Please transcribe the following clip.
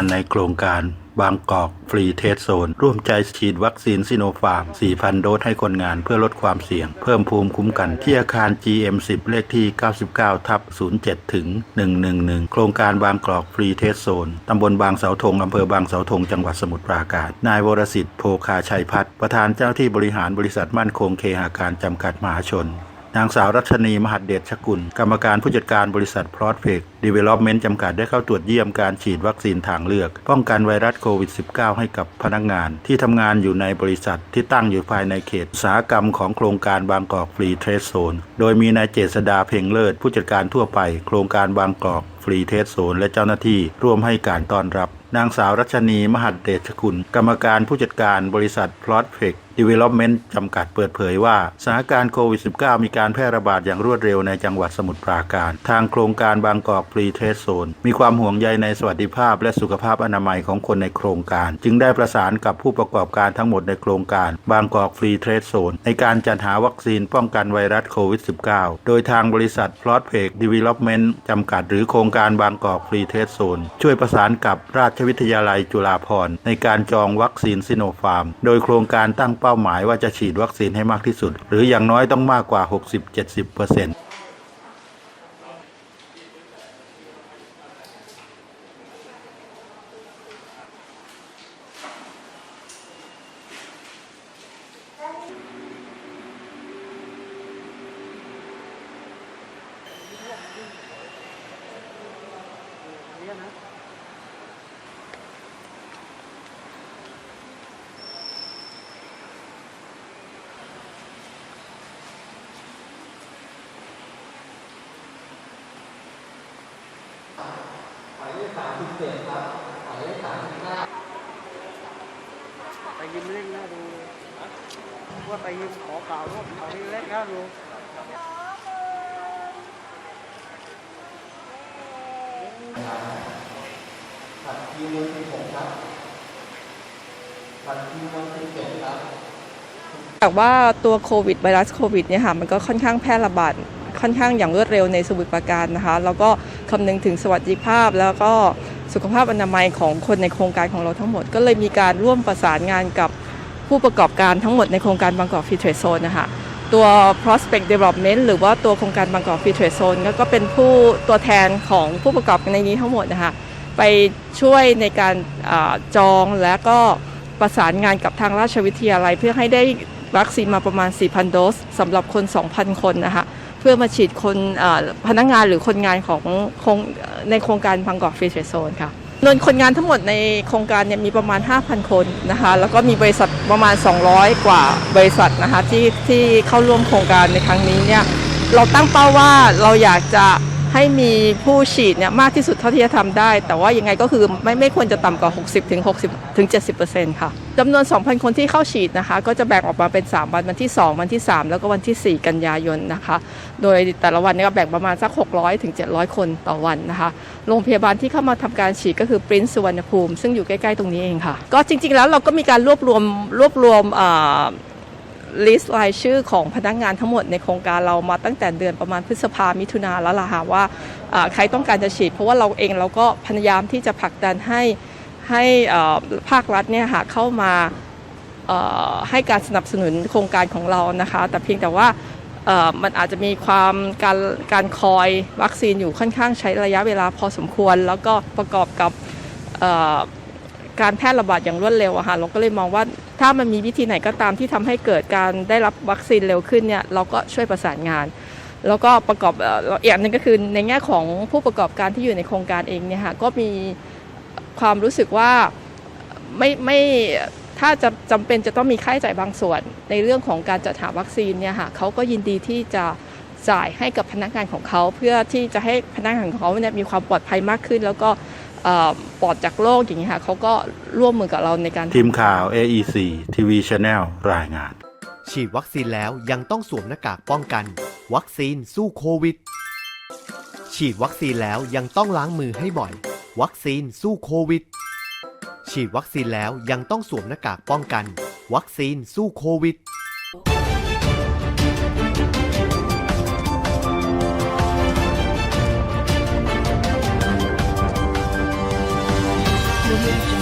านในโครงการบางกอกฟรีเทสโซน ร่วมใจฉีดวัคซีนซิโนฟาร์ม 4,000 โดสให้คนงานเพื่อลดความเสี่ยง เพิ่มภูมิคุ้มกัน ที่อาคาร GM10 เลขที่ 99 ทับ 07 ถึง 111 โครงการบางกอกฟรีเทสโซน ตำบลบางเสาธง อำเภอบางเสาธง จังหวัดสมุทรปราการ นายวรสิทธิ์โพคาชัยพัฒน์ประธานเจ้าหน้าที่บริหารบริษัทมั่นคงเคหาการจำกัดมหาชน นางสาวรัชนีมหัดเดชชกุล กรรมการผู้จัดการบริษัทพรอตเพกดีเวล็อปเมนต์จำกัดได้เข้าตรวจเยี่ยมการฉีดวัคซีนทางเลือก ป้องกันไวรัสโควิด -19 ให้กับพนักงาน ที่ทำงานอยู่ในบริษัทที่ตั้งอยู่ภายในเขตอุตสาหกรรมของโครงการบางกอกฟรีเทรดโซน โดยมีนายเจษดาเพ่งเลิศ ผู้จัดการทั่วไป โครงการบางกอกฟรีเทสโซนและเจ้าหน้าที่ร่วมให้การต้อนรับ นางสาวรัชนีมหัดเดชกุล กรรมการผู้จัดการบริษัทพลอตเพก ดีเวล็อปเมนต์จำกัดเปิดเผยว่าสถานการณ์โควิด -19 มีการแพร่ระบาดอย่างรวดเร็วในจังหวัดสมุทรปราการ ทางโครงการบางกอกฟรีเทสโซนมีความห่วงใยในสวัสดิภาพ และสุขภาพอนามัยของคนในโครงการ จึงได้ประสานกับผู้ประกอบการทั้งหมดในโครงการ บางกอกฟรีเทสโซนในการจัดหาวัคซีนป้องกันไวรัสโควิด -19 โดยทางบริษัทพลอตเพกดีเวล็อปเมนต์จำกัดหรือโครงการบางกอกฟรีเทสโซนช่วยประสานกับราชวิทยาลัยจุฬาภรณ์ในการจองวัคซีนซิโนฟาร์ม โดยโครงการตั้งเป้าหมายว่าจะฉีดวัคซีนให้มากที่สุด หรืออย่างน้อยต้องมากกว่า 60-70%ไปยิมเล่นน่าดูว่าไปยิมขอเก่าว่าเขาเล่นน่าดูจากว่าตัวโควิดไวรัสโควิดเนี่ยค่ะมันก็ค่อนข้างแพร่ระบาด ค่อนข้างอย่างรวดเร็วในสมุทรปราการนะคะ แล้วก็คำนึงถึงสวัสดิภาพ แล้วก็สุขภาพอนามัยของคนในโครงการของเราทั้งหมด ก็เลยมีการร่วมประสานงานกับผู้ประกอบการทั้งหมดในโครงการบางกอกฟรีเทรโซนนะคะตัว prospect development หรือว่าตัวโครงการบางกอกฟรีเทรโซนก็เป็นผู้ตัวแทนของผู้ประกอบการในนี้ทั้งหมดนะคะไปช่วยในการอาจองและก็ประสานงานกับทางราชวิทยาลัย เพื่อให้ได้วัคซีนมาประมาณ 4,000 โดสสำหรับคน 2,000 คนนะคะ เพื่อมาฉีดคนพนักงานหรือคนงานของโครงในโครงการพังกอกฟรีเทรดโซนค่ะจำนวนคนงานทั้งหมดในโครงการเนี่ยมีประมาณ 5,000 คนนะคะ แล้วก็มีบริษัทประมาณ 200 กว่าบริษัทนะคะที่ที่เข้าร่วมโครงการในครั้งนี้เนี่ยเราตั้งเป้าว่าเราอยากจะ ให้มีผู้ฉีดเนี่ยมากที่สุดเท่าที่จะทำได้ แต่ว่ายังไงก็คือไม่ไม่ควรจะต่ำกว่า 60ถึง60ถึง70%ค่ะจำนวน 2,000 คนที่เข้าฉีดนะคะ ก็จะแบ่งออกมาเป็น 3 วันวันที่ 2 วันที่ 3 แล้วก็วันที่ 4 กันยายนนะคะ โดยแต่ละวันเนี่ยก็แบ่งประมาณสัก 600ถึง700 คนต่อวันนะคะ โรงพยาบาลที่เข้ามาทำการฉีดก็คือปรินซ์สุวรรณภูมิ ซึ่งอยู่ใกล้ ๆ ตรงนี้เองค่ะ ก็จริง ๆ แล้วเราก็มีการรวบรวมรวบรวมอ่า ลิสต์รายชื่อของพนักงานทั้งหมดในโครงการเรามาตั้งแต่เดือนประมาณพฤษภามิถุนาแล้วล่ะค่ะว่าใครต้องการจะฉีด เพราะว่าเราเองเราก็พยายามที่จะผลักดันให้ให้ภาครัฐเนี่ยค่ะเข้ามาให้การสนับสนุนโครงการของเรานะคะ แต่เพียงแต่ว่ามันอาจจะมีความการการคอยวัคซีนอยู่ค่อนข้างใช้ระยะเวลาพอสมควร แล้วก็ประกอบกับการแพร่ระบาดอย่างรวดเร็วอะค่ะเราก็เลยมองว่า ถ้ามันมีวิธีไหนก็ตามที่ทำให้เกิดการได้รับวัคซีนเร็วขึ้นเนี่ยเราก็ช่วยประสานงาน แล้วก็ประกอบเอ่ออีกอย่างหนึงก็คือในแง่ของผู้ประกอบการที่อยู่ในโครงการเองเนี่ยค่ะก็มีความรู้สึกว่าไม่ไม่ถ้าจะจำเป็นจะต้องมีค่าใช้จ่ายบางส่วน ในเรื่องของการจัดหาวัคซีนเนี่ยค่ะเขาก็ยินดีที่จะจ่ายให้กับพนักงานของเขา เพื่อที่จะให้พนักงานของเขาเนี่ยมีความปลอดภัยมากขึ้น แล้วก็ ปลอดจากโรคอย่างนี้ยค่ะเขาก็ร่วมมือกับเราในการทีมข่าว AEC TV Channel รายงาน ฉีดวัคซีนแล้วยังต้องสวมหน้ากากป้องกัน วัคซีนสู้โควิด ฉีดวัคซีนแล้วยังต้องล้างมือให้บ่อย วัคซีนสู้โควิด ฉีดวัคซีนแล้วยังต้องสวมหน้ากากป้องกัน วัคซีนสู้โควิด Audio